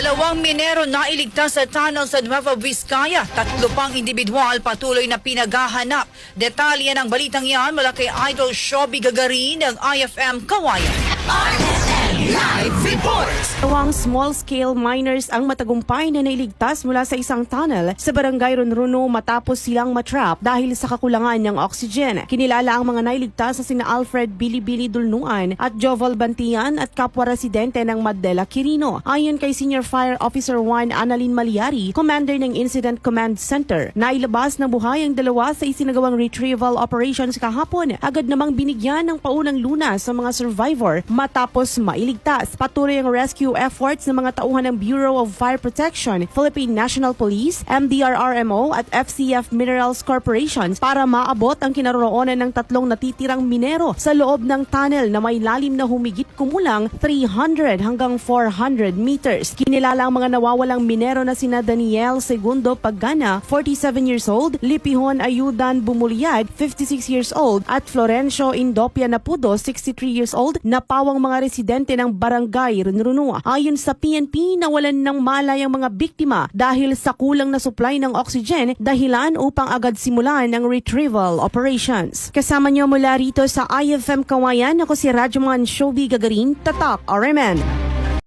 Dalawang minero na iligtas sa tunnel sa Nueva Vizcaya. Tatlo pang individual patuloy na pinaghahanap. Detalye ng balitang yan mula kay Idol Shobi Gagarin ng IFM Kawayan. Dalawang small-scale miners ang matagumpay na nailigtas mula sa isang tunnel sa barangay Ronrono matapos silang matrap dahil sa kakulangan ng oxygen. Kinilala ang mga nailigtas sa sina Alfred Bilibili Dulnuan at Joval Bantian at kapwa residente ng Madela Quirino. Ayon kay Senior Fire Officer 1 Annalyn Maliari, commander ng Incident Command Center, nailabas ng buhay ang dalawa sa isinagawang retrieval operations kahapon. Agad namang binigyan ng paunang lunas sa mga survivor matapos mailigtas. Patuloy ang rescue efforts ng mga tauhan ng Bureau of Fire Protection, Philippine National Police, MDRRMO at FCF Minerals Corporation para maabot ang kinaroroonan ng tatlong natitirang minero sa loob ng tunnel na may lalim na humigit kumulang 300 hanggang 400 meters. Kinilala ang mga nawawalang minero na sina Daniel Segundo Pagana, 47 years old, Lipihon Ayudan Bumulyad, 56 years old, at Florencio Indopia Napudo, 63 years old, na pawang mga residente ng barangay Runrunua. Ayon sa PNP, nawalan ng malay ang mga biktima dahil sa kulang na supply ng oxygen dahilan upang agad simulan ang retrieval operations. Kasama niyo mula rito sa IFM Kawayan, ako si Radyoman Shobi Gagarin, Tatak RMN.